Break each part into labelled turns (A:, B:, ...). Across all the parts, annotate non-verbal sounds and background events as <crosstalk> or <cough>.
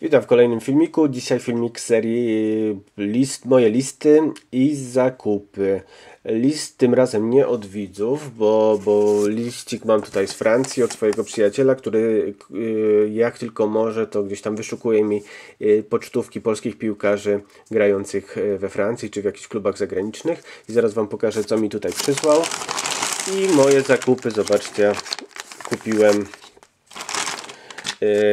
A: Witam w kolejnym filmiku. Dzisiaj filmik serii list, moje listy i zakupy. List tym razem nie od widzów, bo, bo liścik mam tutaj z Francji od swojego przyjaciela, który y, jak tylko może to gdzieś tam wyszukuje mi y, pocztówki polskich piłkarzy grających y, we Francji czy w jakichś klubach zagranicznych. I zaraz Wam pokażę co mi tutaj przysłał. I moje zakupy, zobaczcie, kupiłem Y,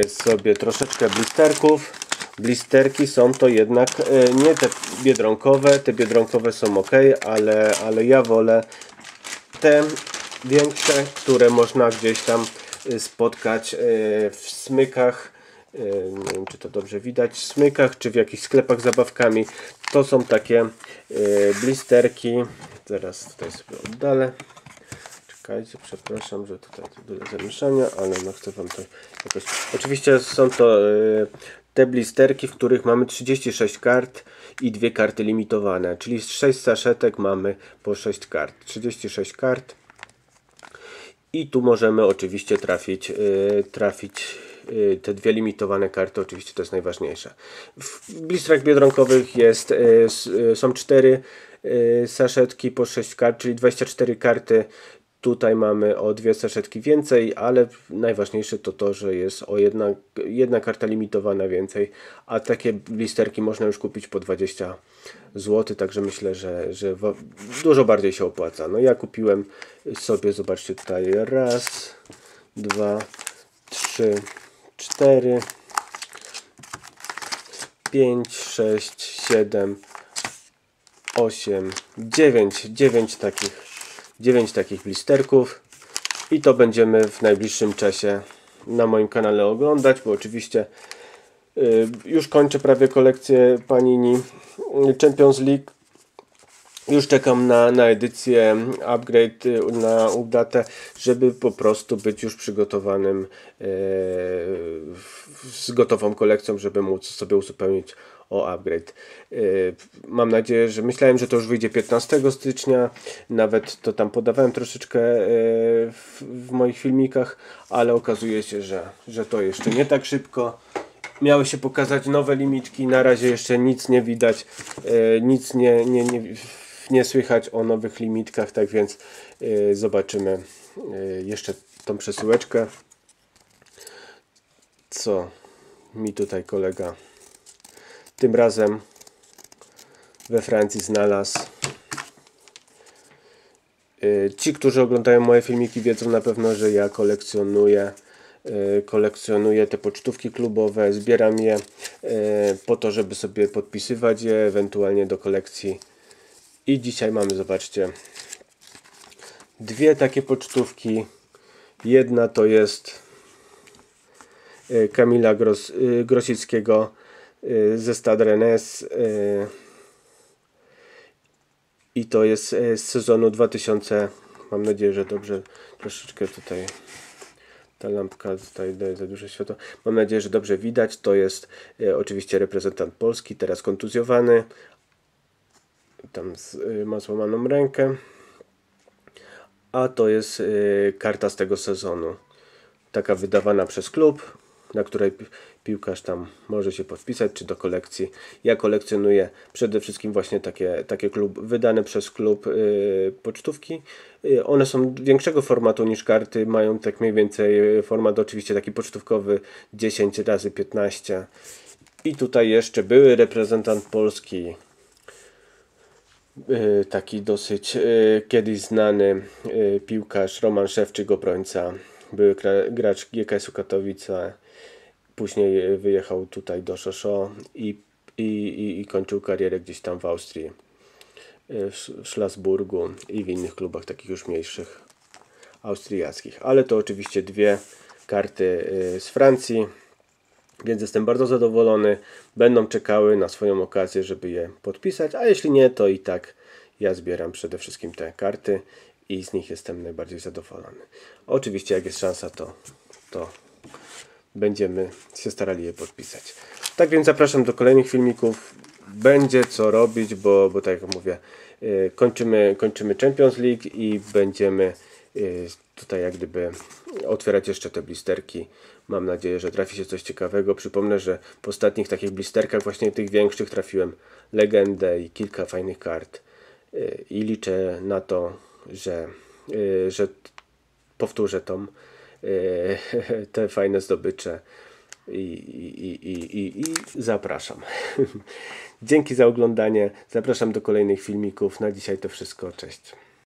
A: sobie troszeczkę blisterków. Blisterki są to jednak y, nie te biedronkowe, te biedronkowe są ok, ale, ale ja wolę te większe, które można gdzieś tam y, spotkać w smykach. Nie wiem, czy to dobrze widać, w smykach, czy w jakichś sklepach z zabawkami. To są takie blisterki. Zaraz tutaj sobie oddalę. Czekajcie, przepraszam, że tutaj tyle zamieszania, ale no chcę Wam to jakoś... Oczywiście są to y, te blisterki, w których mamy 36 kart i dwie karty limitowane, czyli z 6 saszetek mamy po 6 kart. 36 kart. I tu możemy oczywiście trafić, y, trafić y, te dwie limitowane karty, oczywiście to jest najważniejsze. W blistrach biedronkowych jest, są 4 saszetki po 6 kart, czyli 24 karty Tutaj mamy o dwie saszetki więcej, ale najważniejsze to to, że jest o jedna, jedna karta limitowana więcej, a takie blisterki można już kupić po 20 zł, także myślę, że, że dużo bardziej się opłaca. No ja kupiłem sobie, zobaczcie tutaj, raz, dwa, trzy, cztery, pięć, sześć, siedem, osiem, dziewięć, dziewięć takich 9 takich blisterków i to będziemy w najbliższym czasie na moim kanale oglądać, bo oczywiście y, już kończę prawie kolekcję Panini Champions League już czekam na, na edycję upgrade y, na updatę, żeby po prostu być już przygotowanym e, z gotową kolekcją, żeby móc sobie uzupełnić o upgrade. E, mam nadzieję, że myślałem, że to już wyjdzie 15 stycznia, nawet to tam podawałem troszeczkę e, w, w moich filmikach, ale okazuje się, że, że to jeszcze nie tak szybko. Miały się pokazać nowe limitki, na razie jeszcze nic nie widać, nic nie, nie, nie nie słychać o nowych limitkach, tak więc yy, zobaczymy yy, jeszcze tą przesyłeczkę. Co mi tutaj kolega tym razem we Francji znalazł. Yy, ci, którzy oglądają moje filmiki wiedzą na pewno, że ja kolekcjonuję kolekcjonuję te pocztówki klubowe, zbieram je po to, żeby sobie podpisywać je, ewentualnie do kolekcji i dzisiaj mamy, zobaczcie, dwie takie pocztówki. Jedna to jest e, Kamila Gros, e, Grosickiego e, ze Stade Rennes i to jest z sezonu 2000 mam nadzieję, że dobrze troszeczkę tutaj ta lampka tutaj daje za dużo światła mam nadzieję, że dobrze widać to jest oczywiście reprezentant Polski teraz kontuzjowany tam z, y, ma złamaną rękę. A to jest y, karta z tego sezonu. Taka wydawana przez klub, na której piłkarz tam może się podpisać, czy do kolekcji. Ja kolekcjonuję przede wszystkim właśnie takie, takie klub, wydane przez klub yy, pocztówki. Yy, one są większego formatu niż karty, mają tak mniej więcej format oczywiście taki pocztówkowy 10 razy 15 i tutaj jeszcze były reprezentant Polski taki dosyć e, kiedyś znany e, piłkarz Roman Szewczyk, obrońca, były gracz GKS-u Katowice, później wyjechał tutaj do Szoszo i, i, i kończył karierę gdzieś tam w Austrii, w Schlasburgu i w innych klubach takich już mniejszych austriackich. Ale to oczywiście dwie karty z Francji więc jestem bardzo zadowolony. Będą czekały na swoją okazję, żeby je podpisać, a jeśli nie, to i tak ja zbieram przede wszystkim te karty i z nich jestem najbardziej zadowolony. Oczywiście jak jest szansa, to, to będziemy się starali je podpisać. Tak więc zapraszam do kolejnych filmików. Będzie co robić, bo, bo tak jak mówię, yy, kończymy, kończymy Champions League i będziemy y, tutaj jak gdyby otwierać jeszcze te blisterki. Mam nadzieję, że trafi się coś ciekawego. Przypomnę, że w ostatnich takich blisterkach, właśnie tych większych, trafiłem legendę i kilka fajnych kart. Y, I liczę na to, że, y, że powtórzę tą, y, <laughs> te fajne zdobycze i, i, i, i, i zapraszam. <laughs> Dzięki za oglądanie. Zapraszam do kolejnych filmików. Na dzisiaj to wszystko. Cześć.